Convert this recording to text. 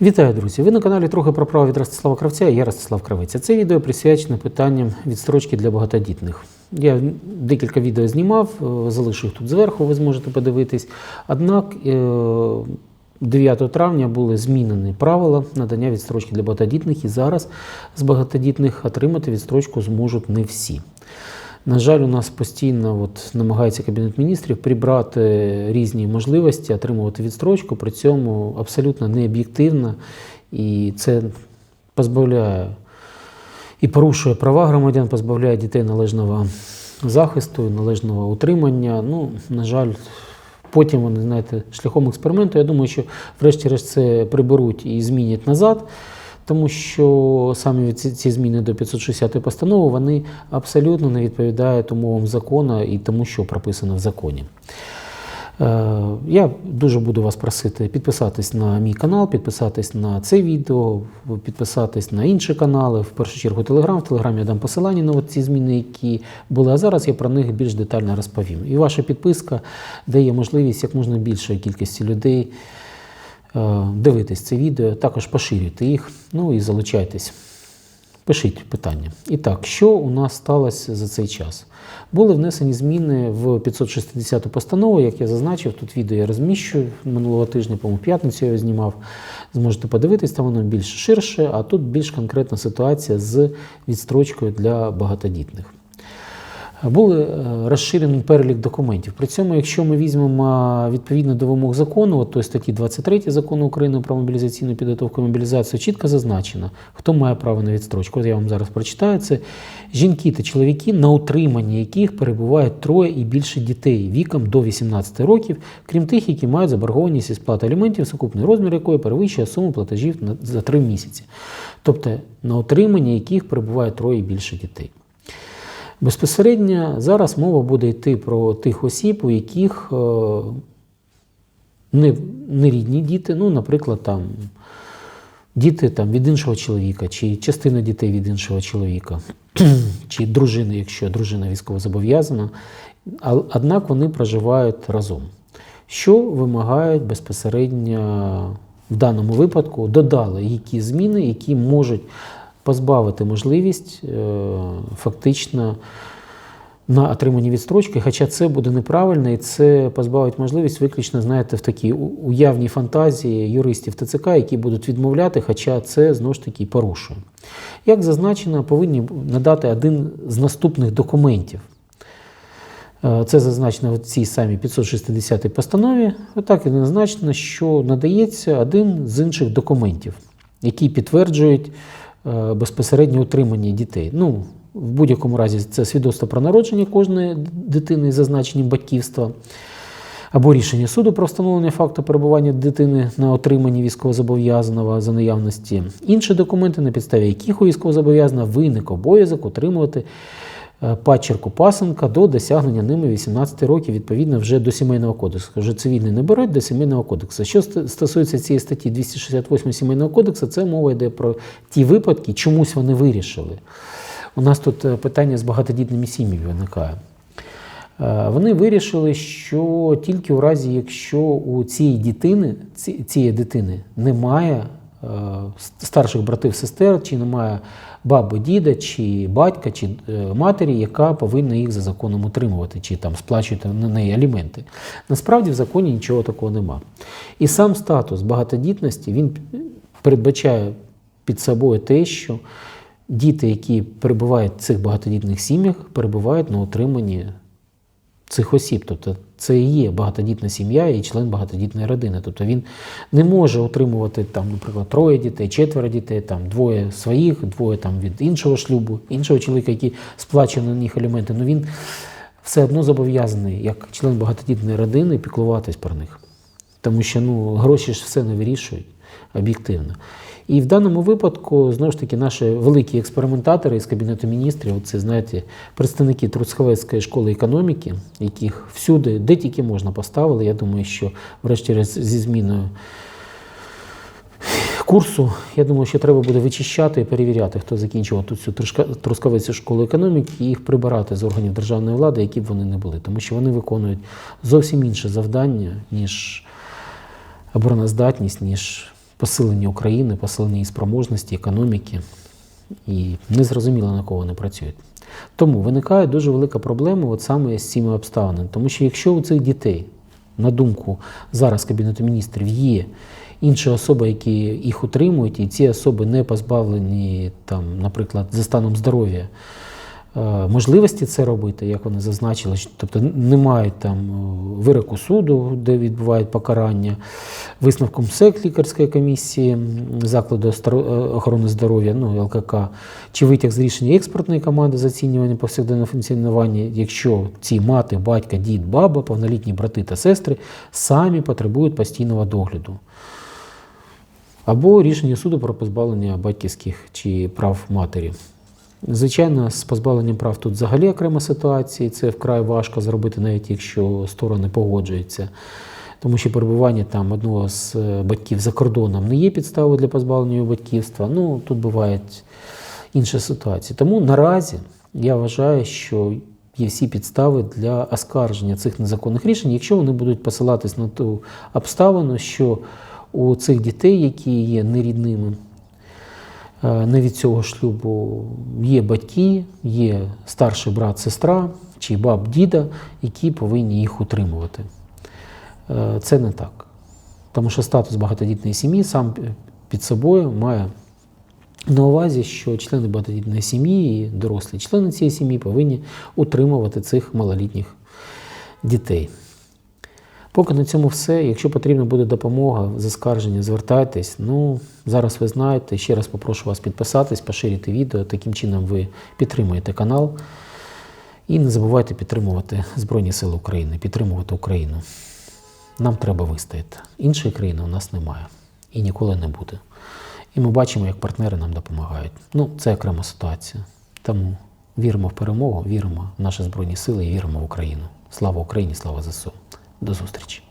Вітаю, друзі! Ви на каналі трохи про право від Ростислава Кравця я Ростислав Кравець. Це відео присвячене питанням відстрочки для багатодітних. Я декілька відео знімав, е, залишу їх тут зверху, ви зможете подивитись. Однак е, 9 травня були змінені правила надання відстрочки для багатодітних, і зараз з багатодітних отримати відстрочку зможуть не всі. На жаль, у нас постійно от, намагається Кабінет міністрів прибрати різні можливості отримувати відстрочку, при цьому абсолютно необ'єктивно, і це позбавляє і порушує права громадян, позбавляє дітей належного захисту, належного утримання. Ну, на жаль, потім вони, знаєте, шляхом експерименту, я думаю, що врешті-решт це приберуть і змінять назад. Тому що саме ці, зміни до 560 постанови вони абсолютно не відповідають умовам закону і тому, що прописано в законі. Е, Я дуже буду вас просити підписатись на мій канал, підписатись на це відео, підписатись на інші канали. В першу чергу Телеграм. В Телеграмі я дам посилання на ці зміни, які були. А зараз я про них більш детально розповім. І ваша підписка дає можливість як можна більшої кількості людей е, дивитись це відео, також поширюйте їх, ну і залучайтесь. Пишіть питання. І так, що у нас сталося за цей час? Були внесені зміни в 560 постанову, як я зазначив, тут відео я розміщую минулого тижня, по-моєму, п'ятницю я його знімав. Зможете подивитись, там воно більш ширше, а тут більш конкретна ситуація з відстрочкою для багатодітних. Були е, розширений перелік документів. При цьому, якщо ми візьмемо відповідно до вимог закону, от той статті 23 закону України про мобілізаційну підготовку і мобілізацію, чітко зазначено, хто має право на відстрочку. От я вам зараз прочитаю це. Жінки та чоловіки, на утриманні яких перебувають троє і більше дітей віком до 18 років, крім тих, які мають заборгованість із сплати аліментів, сукупний розмір якої перевищує суму платежів за три місяці. Тобто на утриманні яких перебуває троє і більше дітей. Безпосередньо зараз мова буде йти про тих осіб, у яких е, не, не рідні діти, ну, наприклад, там, діти там, від іншого чоловіка, чи частина дітей від іншого чоловіка, чи дружини, якщо дружина військовозобов'язана, однак вони проживають разом. Що вимагають безпосередньо в даному випадку, додали які зміни, які можуть позбавити можливість е, фактично на отриманні відстрочки, хоча це буде неправильно і це позбавить можливість виключно, знаєте, в такій уявній фантазії юристів ТЦК, які будуть відмовляти, хоча це знову ж таки порушує. Як зазначено, повинні надати один з наступних документів. Е, Це зазначено в цій самій 560 постанові. Отак і зазначено, що надається один з інших документів, які підтверджують е, безпосереднє утримання дітей. Ну, в будь-якому разі це свідоцтво про народження кожної дитини із зазначенням батьківства. Або рішення суду про встановлення факту перебування дитини на отриманні військовозобов'язаного за наявності. Інші документи, на підставі яких у військовозобов'язана виник обов'язок утримувати е, падчерку пасенка до досягнення ними 18 років, відповідно вже до сімейного кодексу. Вже цивільний не беруть до сімейного кодексу. Що стосується цієї статті 268 сімейного кодексу, це мова йде про ті випадки, чомусь вони вирішили. У нас тут е, питання з багатодітними сім'ями виникає. Е, Вони вирішили, що тільки у разі, якщо у цієї дитини, цієї дитини немає старших братів, сестер, чи немає баби, діда, чи батька, чи е, матері, яка повинна їх за законом утримувати, чи там сплачувати на неї аліменти. Насправді в законі нічого такого нема. І сам статус багатодітності він передбачає під собою те, що діти, які перебувають в цих багатодітних сім'ях, перебувають на утриманні цих осіб. Тобто це і є багатодітна сім'я і член багатодітної родини. Тобто він не може отримувати там, наприклад, троє дітей, четверо дітей, там двоє своїх, двоє там від іншого шлюбу, іншого чоловіка, який сплачує на них аліменти. Ну він все одно зобов'язаний, як член багатодітної родини, піклуватись про них. Тому що ну, гроші ж все не вирішують об'єктивно. І в даному випадку, знову ж таки, наші великі експериментатори із Кабінету міністрів, це, знаєте, представники Трускавецької школи економіки, яких всюди, де тільки можна, поставили. Я думаю, що врешті-решт зі зміною курсу, я думаю, що треба буде вичищати і перевіряти, хто закінчував тут цю Трускавецьку школу економіки, і їх прибирати з органів державної влади, які б вони не були. Тому що вони виконують зовсім інше завдання, ніж обороноздатність, ніж посилення України, посилення її спроможності, економіки. І незрозуміло на кого вони працюють. Тому виникає дуже велика проблема от саме з цими обставинами. Тому що якщо у цих дітей, на думку зараз Кабінету міністрів, є інші особи, які їх утримують, і ці особи не позбавлені, там, наприклад, за станом здоров'я можливості це робити, як вони зазначили, тобто не мають там е, вироку суду, де відбувають покарання, висновком СЕК лікарської комісії закладу е, охорони здоров'я, ну ЛКК, чи витяг з рішення експертної команди з оцінювання повсякденного функціонування, якщо ці мати, батька, дід, баба, повнолітні брати та сестри самі потребують постійного догляду. Або рішення суду про позбавлення батьківських чи прав матері. Звичайно, з позбавленням прав тут взагалі окрема ситуація, і це вкрай важко зробити, навіть якщо сторони погоджуються. Тому що перебування там одного з е, батьків за кордоном не є підставою для позбавлення батьківства. Ну, тут бувають інші ситуації. Тому наразі я вважаю, що є всі підстави для оскарження цих незаконних рішень, якщо вони будуть посилатись на ту обставину, що у цих дітей, які є нерідними, не від цього шлюбу є батьки, є старший брат, сестра чи баб, діда, які повинні їх утримувати. Е, Це не так. Тому що статус багатодітної сім'ї сам під собою має на увазі, що члени багатодітної сім'ї і дорослі члени цієї сім'ї повинні утримувати цих малолітніх дітей. Поки на цьому все. Якщо потрібна буде допомога з оскарження, звертайтесь. Ну, зараз ви знаєте. Ще раз попрошу вас підписатись, поширити відео. Таким чином ви підтримуєте канал. І не забувайте підтримувати Збройні Сили України, підтримувати Україну. Нам треба вистояти. Іншої країни у нас немає і ніколи не буде. І ми бачимо, як партнери нам допомагають. Ну, це окрема ситуація. Тому віримо в перемогу, віримо в наші Збройні Сили і віримо в Україну. Слава Україні, слава ЗСУ. До зустрічі!